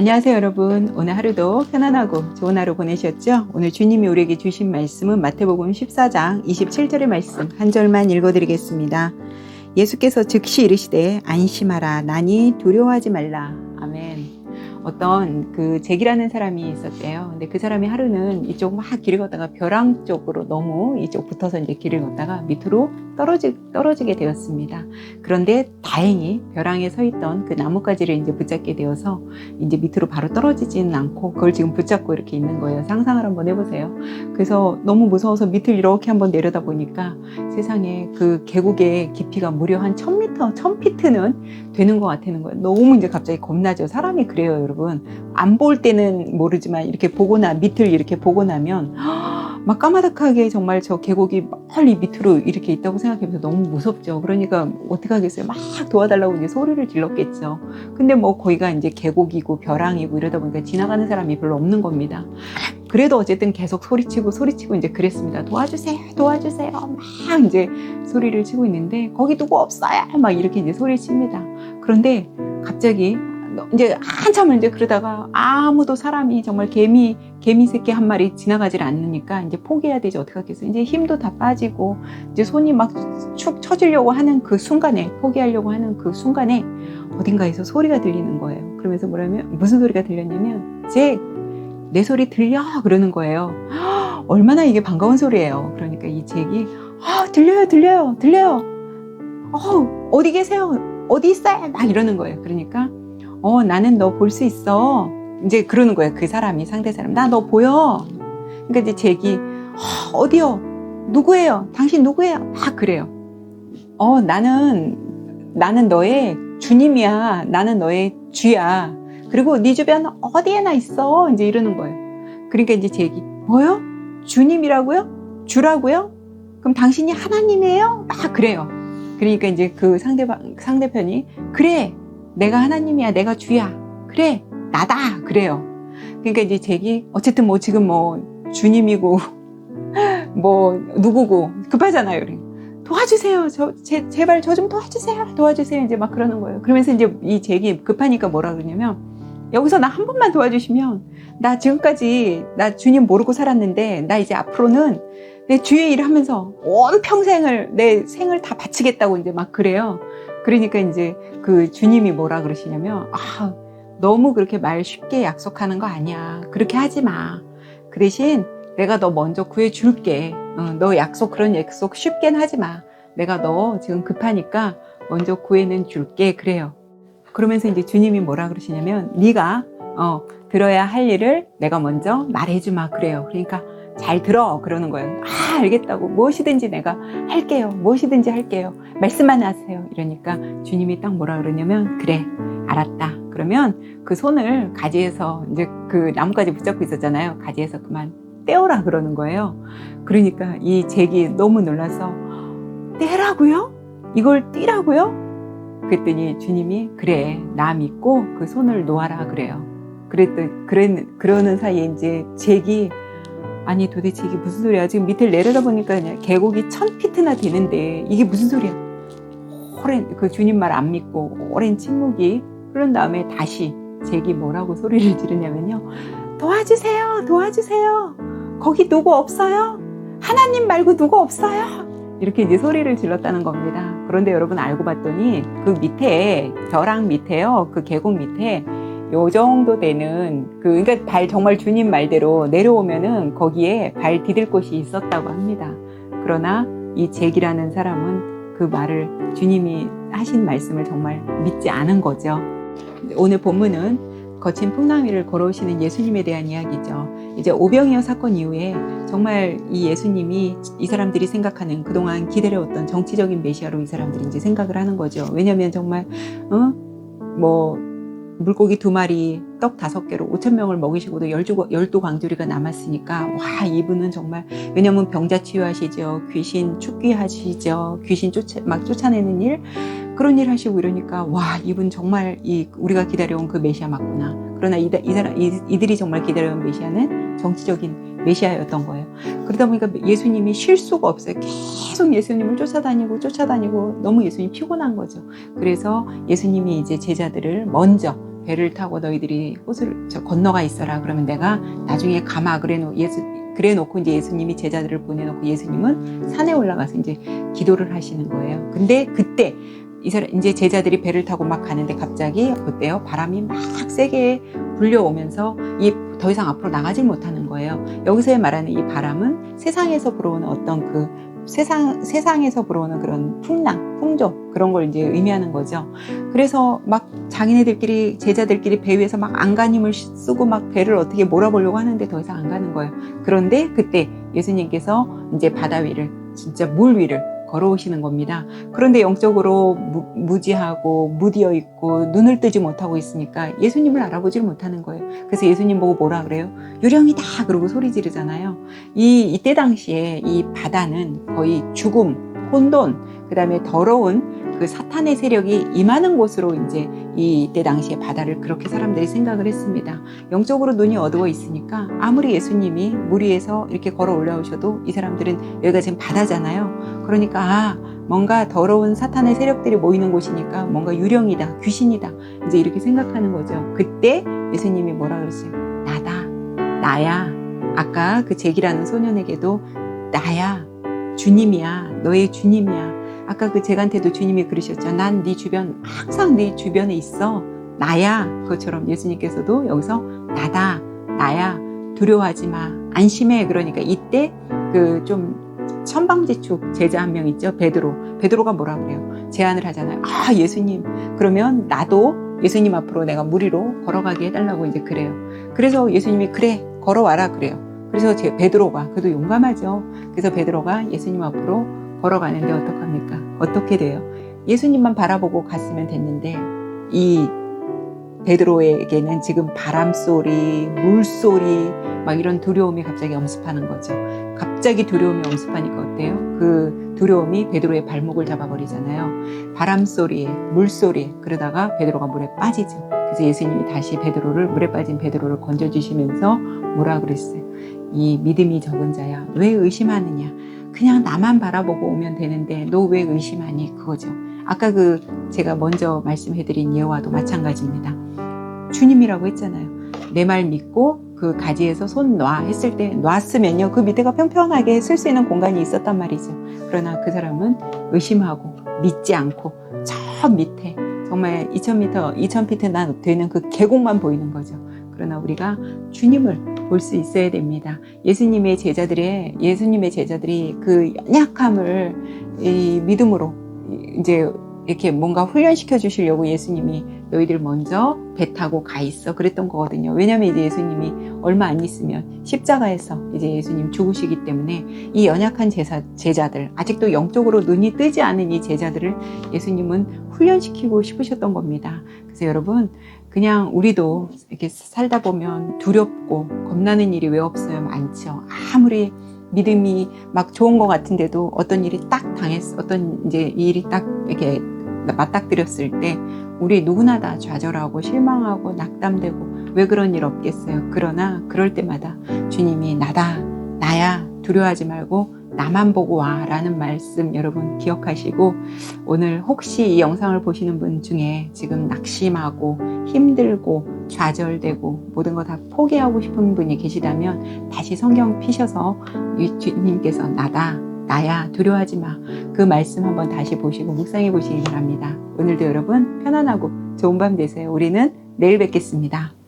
안녕하세요 여러분. 오늘 하루도 편안하고 좋은 하루 보내셨죠? 오늘 주님이 우리에게 주신 말씀은 마태복음 14장 27절의 말씀 한 절만 읽어드리겠습니다. 예수께서 즉시 이르시되 안심하라. 나니 두려워하지 말라. 아멘. 어떤 그 잭이라는 사람이 있었대요. 근데 그 사람이 하루는 이쪽 막 길을 걷다가 벼랑 쪽으로 너무 이쪽 붙어서 이제 길을 걷다가 밑으로 떨어지, 떨어지게 되었습니다. 그런데 다행히 벼랑에 서 있던 그 나뭇가지를 이제 붙잡게 되어서 이제 밑으로 바로 떨어지지는 않고 그걸 지금 붙잡고 이렇게 있는 거예요. 상상을 한번 해보세요. 그래서 너무 무서워서 밑을 이렇게 한번 내려다 보니까 세상에 그 계곡의 깊이가 무려 한 1000m, 1000피트는 되는 것 같다는 거예요. 너무 이제 갑자기 겁나죠. 사람이 그래요, 여러분. 안 볼 때는 모르지만 이렇게 보고 나, 밑을 이렇게 보고 나면 막 까마득하게 정말 저 계곡이 멀리 밑으로 이렇게 있다고 생각해서 너무 무섭죠. 그러니까 어떻게 하겠어요? 막 도와달라고 이제 소리를 질렀겠죠. 근데 뭐 거기가 이제 계곡이고 벼랑이고 이러다 보니까 지나가는 사람이 별로 없는 겁니다. 그래도 어쨌든 계속 소리치고 소리치고 이제 그랬습니다. 도와주세요, 도와주세요. 막 이제 소리를 치고 있는데 거기 누구 없어요? 막 이렇게 이제 소리칩니다. 그런데 갑자기 이제 한참을 이제 그러다가 아무도 사람이 정말 개미 개미 새끼 한 마리 지나가질 않으니까 이제 포기해야 되지 어떻게 하겠어요? 이제 힘도 다 빠지고 이제 손이 막 축 처지려고 하는 그 순간에 포기하려고 하는 그 순간에 어딘가에서 소리가 들리는 거예요. 그러면서 뭐라면 무슨 소리가 들렸냐면 제 내 소리 들려 그러는 거예요. 얼마나 이게 반가운 소리예요. 그러니까 이 잭이 아, 들려요, 들려요, 들려요. 어, 어디 계세요? 어디 있어요? 막 이러는 거예요. 그러니까 어, 나는 너 볼 수 있어. 이제 그러는 거예요. 그 사람이, 상대 사람. 나 너 보여. 그러니까 이제 잭이, 어, 어디요? 누구예요? 당신 누구예요? 막 그래요. 어, 나는, 나는 너의 주님이야. 나는 너의 주야. 그리고 네 주변 어디에나 있어. 이제 이러는 거예요. 그러니까 이제 잭이, 뭐요? 주님이라고요? 주라고요? 그럼 당신이 하나님이에요? 막 그래요. 그러니까 이제 그 상대방, 상대편이, 그래. 내가 하나님이야, 내가 주야. 그래, 나다. 그래요. 그러니까 이제 잭이 어쨌든 뭐 지금 뭐 주님이고 뭐 누구고 급하잖아요. 우리. 도와주세요. 저 제, 제발 저 좀 도와주세요. 도와주세요. 이제 막 그러는 거예요. 그러면서 이제 이 잭이 급하니까 뭐라 그러냐면 여기서 나 한 번만 도와주시면 나 지금까지 나 주님 모르고 살았는데 나 이제 앞으로는 내 주의 일을 하면서 온 평생을 내 생을 다 바치겠다고 이제 막 그래요. 그러니까 이제 그 주님이 뭐라 그러시냐면 아 너무 그렇게 말 쉽게 약속하는 거 아니야. 그렇게 하지 마 그 대신 내가 너 먼저 구해 줄게. 어, 너 약속 그런 약속 쉽게는 하지 마. 내가 너 지금 급하니까 먼저 구해는 줄게. 그래요. 그러면서 이제 주님이 뭐라 그러시냐면 네가 어, 들어야 할 일을 내가 먼저 말해주마. 그래요. 그러니까 잘 들어 그러는 거예요. 아 알겠다고 무엇이든지 내가 할게요. 무엇이든지 할게요. 말씀만 하세요. 이러니까 주님이 딱 뭐라 그러냐면 그래 알았다. 그러면 그 손을 가지에서 이제 그 나뭇가지 붙잡고 있었잖아요. 가지에서 그만 떼어라 그러는 거예요. 그러니까 이 잭이 너무 놀라서 떼라고요? 이걸 띠라고요? 그랬더니 주님이 그래 나 믿고 그 손을 놓아라 그래요. 그랬더니 그랬, 그러는 사이에 이제 잭이 아니 도대체 이게 무슨 소리야? 지금 밑을 내려다 보니까 그냥 계곡이 천 피트나 되는데 이게 무슨 소리야? 오랜 그 주님 말 안 믿고 오랜 침묵이 흐른 다음에 다시 잭이 뭐라고 소리를 지르냐면요. 도와주세요, 도와주세요. 거기 누구 없어요? 하나님 말고 누구 없어요? 이렇게 이제 소리를 질렀다는 겁니다. 그런데 여러분 알고 봤더니 그 밑에 벼랑 밑에요, 그 계곡 밑에 요 정도 되는 그 그러니까 발 정말 주님 말대로 내려오면은 거기에 발 디딜 곳이 있었다고 합니다. 그러나 이 잭이라는 사람은 그 말을 주님이 하신 말씀을 정말 믿지 않은 거죠. 오늘 본문은 거친 풍랑 위를 걸어오시는 예수님에 대한 이야기죠. 이제 오병이어 사건 이후에 정말 이 예수님이 이 사람들이 생각하는 그동안 기다려왔던 정치적인 메시아로 이 사람들이 이제 생각을 하는 거죠. 왜냐하면 정말 어? 뭐 물고기 두 마리, 떡 다섯 개로 오천 명을 먹이시고도 열두, 광주리가 남았으니까, 와, 이분은 정말, 왜냐면 병자 치유하시죠. 귀신 축귀하시죠. 귀신 쫓아, 막 쫓아내는 일. 그런 일 하시고 이러니까, 와, 이분 정말 이, 우리가 기다려온 그 메시아 맞구나. 그러나 이, 이 사람, 이, 이들이 정말 기다려온 메시아는 정치적인 메시아였던 거예요. 그러다 보니까 예수님이 쉴 수가 없어요. 계속 예수님을 쫓아다니고 쫓아다니고 너무 예수님이 피곤한 거죠. 그래서 예수님이 이제 제자들을 먼저 배를 타고 너희들이 호수를 저 건너가 있어라. 그러면 내가 나중에 가마 그래 놓 예수 그래 놓고 이제 예수님이 제자들을 보내놓고 예수님은 산에 올라가서 이제 기도를 하시는 거예요. 근데 그때 이제 제자들이 배를 타고 막 가는데 갑자기 어때요? 바람이 막 세게 불려오면서 이 더 이상 앞으로 나가질 못하는 거예요. 여기서 말하는 이 바람은 세상에서 불어오는 어떤 그 세상 세상에서 불어오는 그런 풍랑, 풍조 그런 걸 이제 의미하는 거죠. 그래서 막 자기네들끼리 제자들끼리 배 위에서 막 안간힘을 쓰고 막 배를 어떻게 몰아보려고 하는데 더 이상 안 가는 거예요. 그런데 그때 예수님께서 이제 바다 위를 진짜 물 위를 걸어오시는 겁니다. 그런데 영적으로 무, 지하고 무디어 있고 눈을 뜨지 못하고 있으니까 예수님을 알아보지를 못하는 거예요. 그래서 예수님 보고 뭐라 그래요? 유령이다 그러고 소리 지르잖아요. 이 이때 당시에 이 바다는 거의 죽음, 혼돈, 그 다음에 더러운 그 사탄의 세력이 임하는 곳으로 이제 이때 당시에 바다를 그렇게 사람들이 생각을 했습니다. 영적으로 눈이 어두워 있으니까 아무리 예수님이 물 위에서 이렇게 걸어 올라오셔도 이 사람들은 여기가 지금 바다잖아요. 그러니까 아, 뭔가 더러운 사탄의 세력들이 모이는 곳이니까 뭔가 유령이다, 귀신이다. 이제 이렇게 생각하는 거죠. 그때 예수님이 뭐라 그랬어요? 나다, 나야. 아까 그 제기라는 소년에게도 나야, 주님이야, 너의 주님이야. 아까 그 제간테도 주님이 그러셨죠. 난 네 주변 항상 네 주변에 있어. 나야. 그것처럼 예수님께서도 여기서 나다, 나야. 두려워하지 마. 안심해. 그러니까 이때 그 좀 천방지축 제자 한 명 있죠. 베드로. 베드로가 뭐라 그래요? 제안을 하잖아요. 아, 예수님. 그러면 나도 예수님 앞으로 내가 무리로 걸어가게 해달라고 이제 그래요. 그래서 예수님이 그래, 걸어와라 그래요. 그래서 제 베드로가 그래도 용감하죠. 그래서 베드로가 예수님 앞으로 걸어가는데 어떡합니까? 어떻게 돼요? 예수님만 바라보고 갔으면 됐는데 이 베드로에게는 지금 바람 소리, 물 소리, 막 이런 두려움이 갑자기 엄습하는 거죠. 갑자기 두려움이 엄습하니까 어때요? 그 두려움이 베드로의 발목을 잡아버리잖아요. 바람 소리에, 물 소리에 그러다가 베드로가 물에 빠지죠. 그래서 예수님이 다시 베드로를 물에 빠진 베드로를 건져주시면서 뭐라 그랬어요? 이 믿음이 적은 자야, 왜 의심하느냐? 그냥 나만 바라보고 오면 되는데 너 왜 의심하니? 그거죠. 아까 그 제가 먼저 말씀해드린 예화도 마찬가지입니다. 주님이라고 했잖아요. 내 말 믿고 그 가지에서 손 놔 했을 때 놨으면요 그 밑에가 평평하게 쓸 수 있는 공간이 있었단 말이죠. 그러나 그 사람은 의심하고 믿지 않고 저 밑에 정말 2,000m, 2,000피트 나 되는 그 계곡만 보이는 거죠. 그러나 우리가 주님을 볼 수 있어야 됩니다. 예수님의 제자들의 예수님의 제자들이 그 연약함을 이 믿음으로 이제 이렇게 뭔가 훈련시켜 주시려고 예수님이 너희들 먼저 배 타고 가 있어 그랬던 거거든요. 왜냐하면 이제 예수님이 얼마 안 있으면 십자가에서 이제 예수님 죽으시기 때문에 이 연약한 제사, 제자들 아직도 영적으로 눈이 뜨지 않은 이 제자들을 예수님은 훈련시키고 싶으셨던 겁니다. 그래서 여러분 그냥 우리도 이렇게 살다 보면 두렵고 겁나는 일이 왜 없어요? 많죠. 아무리 믿음이 막 좋은 것 같은데도 어떤 일이 딱 당했, 어떤 이제 일이 딱 이렇게 맞닥뜨렸을 때 우리 누구나 다 좌절하고 실망하고 낙담되고 왜 그런 일 없겠어요. 그러나 그럴 때마다 주님이 나다, 나야 두려워하지 말고 나만 보고 와 라는 말씀 여러분 기억하시고 오늘 혹시 이 영상을 보시는 분 중에 지금 낙심하고 힘들고 좌절되고 모든 거 다 포기하고 싶은 분이 계시다면 다시 성경 피셔서 이 주님께서 나다 나야 두려워하지 마그 말씀 한번 다시 보시고 묵상해 보시기 바랍니다. 오늘도 여러분 편안하고 좋은 밤 되세요. 우리는 내일 뵙겠습니다.